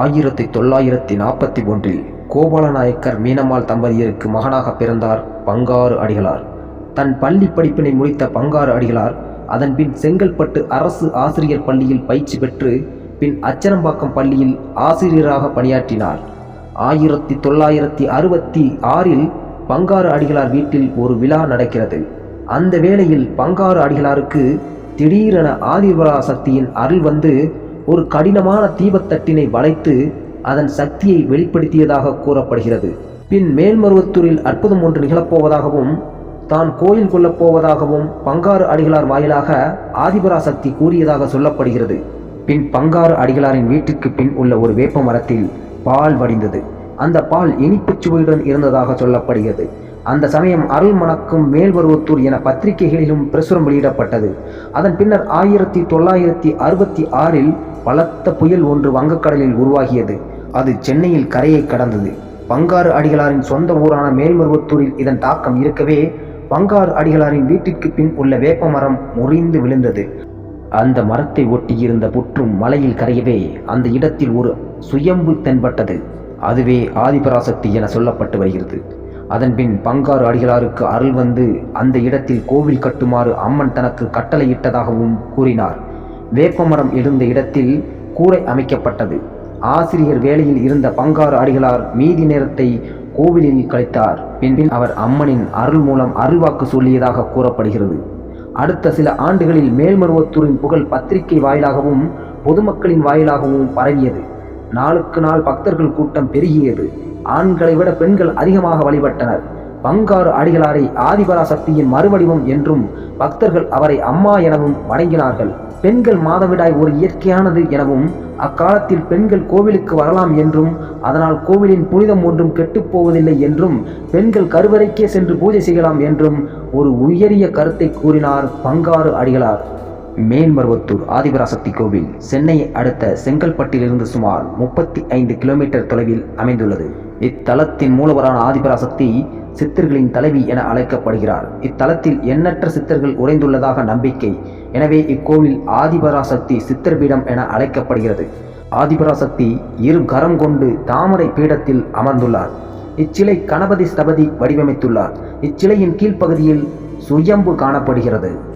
ஆயிரத்தி தொள்ளாயிரத்தி நாற்பத்தி ஒன்றில் கோபாலநாயக்கர் மீனம்மாள் தம்பதியருக்கு மகனாக பிறந்தார் பங்காரு அடிகளார். தன் பள்ளி படிப்பினை முடித்த பங்காரு அடிகளார் அதன்பின் செங்கல்பட்டு அரசு ஆசிரியர் பள்ளியில் பயிற்சி பெற்று பின் அச்சனம்பாக்கம் பள்ளியில் ஆசிரியராக பணியாற்றினார். ஆயிரத்தி தொள்ளாயிரத்தி அறுபத்தி ஆறில் பங்காரு அடிகளார் வீட்டில் ஒரு விழா நடக்கிறது. அந்த வேளையில் பங்காரு அடிகளாருக்கு திடீரென ஆதிபரா சக்தியின் அருள் வந்து ஒரு கடினமான தீபத்தட்டினை வளைத்து அதன் சக்தியை வெளிப்படுத்தியதாக கூறப்படுகிறது. பின் மேல்மருவத்தூரில் அற்புதம் ஒன்று நிகழப்போவதாகவும் தான் கோயில் கொள்ளப் போவதாகவும் பங்காரு அடிகளார் வாயிலாக ஆதிபராசக்தி கூறியதாக சொல்லப்படுகிறது. பின் பங்காறு அடிகளாரின் வீட்டிற்கு பின் உள்ள ஒரு வேப்ப மரத்தில் பால் வடிந்தது. அந்த பால் இனிப்புச் சுவையுடன் இருந்ததாக சொல்லப்படுகிறது. அந்த சமயம் அருள் மணக்கும் மேல்வருவத்தூர் என பத்திரிகைகளிலும் பிரசுரம் வெளியிடப்பட்டது. அதன் பின்னர் ஆயிரத்தி தொள்ளாயிரத்தி அறுபத்தி ஆறில் பலத்த புயல் ஒன்று வங்கக்கடலில் உருவாகியது. அது சென்னையில் கரையை கடந்தது. பங்காரு அடிகளாரின் சொந்த ஊரான மேல்மருவத்தூரில் இதன் தாக்கம் இருக்கவே பங்காரு அடிகளாரின் வீட்டிற்கு பின் உள்ள வேப்ப மரம் முறிந்து விழுந்தது. அந்த மரத்தை ஒட்டியிருந்த புற்றும் மலையில் கரையவே அந்த இடத்தில் ஒரு சுயம்பு தென்பட்டது. அதுவே ஆதிபராசக்தி என சொல்லப்பட்டு வருகிறது. அதன்பின் பங்காரு அடிகளாருக்கு அருள் வந்து அந்த இடத்தில் கோவில் கட்டுமாறு அம்மன் தனக்கு கட்டளையிட்டதாகவும் கூறினார். வேப்பமரம் இருந்த இடத்தில் கூரை அமைக்கப்பட்டது. ஆசிரியர் வேலையில் இருந்த பங்காரு அடிகளார் மீதி நேரத்தை கோவிலில் கழித்தார். பின்பின் பின் அவர் அம்மனின் அருள் மூலம் அருள்வாக்கு சொல்லியதாக கூறப்படுகிறது. அடுத்த சில ஆண்டுகளில் மேல்மருவத்தூரின் புகழ் பத்திரிகை வாயிலாகவும் பொதுமக்களின் வாயிலாகவும் பரவியது. நாளுக்கு நாள் பக்தர்கள் கூட்டம் பெருகியது. ஆண்களை விட பெண்கள் அதிகமாக வழிபட்டனர். பங்காறு அடிகளாரை ஆதிபராசக்தியின் மறுவடிவம் என்றும் பக்தர்கள் அவரை அம்மா எனவும் வணங்கினார்கள். பெண்கள் மாதவிடாய் ஒரு இயற்கையானது எனவும் அக்காலத்தில் பெண்கள் கோவிலுக்கு வரலாம் என்றும் அதனால் கோவிலின் புனிதம் ஒன்றும் கெட்டுப்போவதில்லை என்றும் பெண்கள் கருவறைக்கே சென்று பூஜை செய்யலாம் என்றும் ஒரு உயரிய கருத்தை கூறினார் பங்காறு அடிகளார் மேல்மருவத்தூர் ஆதிபராசக்தி கோவில் சென்னையை அடுத்த செங்கல்பட்டிலிருந்து சுமார் முப்பத்தி ஐந்து கிலோமீட்டர் தொலைவில் அமைந்துள்ளது. இத்தலத்தின் மூலவரான ஆதிபராசக்தி சித்தர்களின் தலைவி என அழைக்கப்படுகிறார். இத்தலத்தில் எண்ணற்ற சித்தர்கள் உறைந்துள்ளதாக நம்பிக்கை. எனவே இக்கோவில் ஆதிபராசக்தி சித்தர் பீடம் என அழைக்கப்படுகிறது. ஆதிபராசக்தி இரு கரம் கொண்டு தாமரை பீடத்தில் அமர்ந்துள்ளார். இச்சிலை கணபதி ஸ்தபதி வடிவமைத்துள்ளார். இச்சிலையின் கீழ்ப்பகுதியில் சுயம்பு காணப்படுகிறது.